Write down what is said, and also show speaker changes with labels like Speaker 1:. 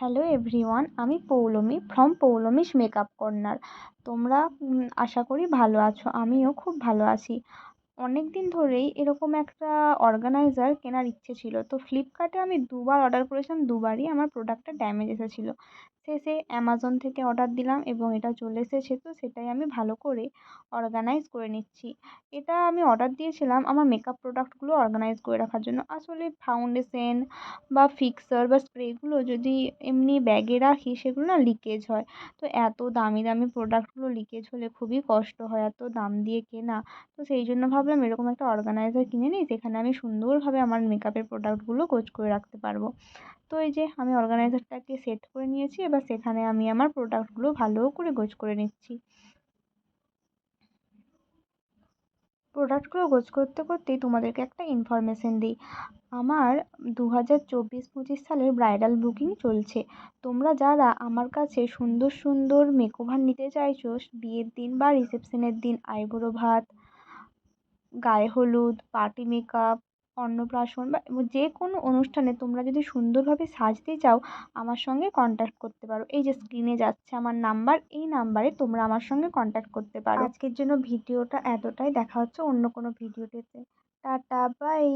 Speaker 1: Hello everyone আমি Poulami from Poulami's makeup corner তোমরা আশা করি ভালো আছো, আমিও খুব ভালো আছি। অনেক দিন ধরেই এরকম একটা অর্গানাইজার কেনার ইচ্ছে ছিল। তো ফ্লিপকার্টে আমি দুবার অর্ডার করেছিলাম, দুবারই আমার প্রোডাক্টটা ড্যামেজ এসেছিল। শেষে অ্যামাজন থেকে অর্ডার দিলাম এবং এটা চলে এসেছে, তো সেটাই আমি ভালো করে অর্গানাইজ করে নিচ্ছি। এটা আমি অর্ডার দিয়েছিলাম আমার মেকআপ প্রোডাক্টগুলো অর্গানাইজ করে রাখার জন্য। আসলে ফাউন্ডেশন বা ফিক্সার বা স্প্রেগুলো যদি এমনি ব্যাগে রাখি, সেগুলো না লিকেজ হয়। তো এত দামি দামি প্রোডাক্টগুলো লিকেজ হলে খুবই কষ্ট হয়, এত দাম দিয়ে কেনা। তো সেই জন্য ভাবলাম এরকম একটা অর্গানাইজার কিনে নিই, যেখানে আমি সুন্দরভাবে আমার মেকআপের প্রোডাক্টগুলো গোছ করে রাখতে পারব। তো এই যে আমি অর্গানাইজারটাকে সেট করে নিয়েছি, এবার সেখানে আমি আমার প্রোডাক্টগুলো ভালো করে গোছ করে নিচ্ছি। প্রোডাক্টগুলো গোছ করতে করতেই তোমাদেরকে একটা ইনফরমেশন দিই। আমার দু হাজার চব্বিশ পঁচিশ সালের ব্রাইডাল বুকিং চলছে। তোমরা যারা আমার কাছে সুন্দর সুন্দর মেকওভার নিতে চাইছো, বিয়ের দিন বা রিসেপশনের দিন আইবুড়ো ভাত গায়ে হলুদ পার্টি মেকআপ অন্নপ্রাশন বা যে কোনো অনুষ্ঠানে তোমরা যদি সুন্দরভাবে সাজতে চাও, আমার সঙ্গে কন্ট্যাক্ট করতে পারো। এই যে স্ক্রিনে যাচ্ছে আমার নাম্বার এই নাম্বারে তোমরা আমার সঙ্গে কন্ট্যাক্ট করতে পারো। আজকের জন্য ভিডিওটা এতটাই। দেখা হচ্ছে অন্য কোনো ভিডিওটিতে টাটা বাই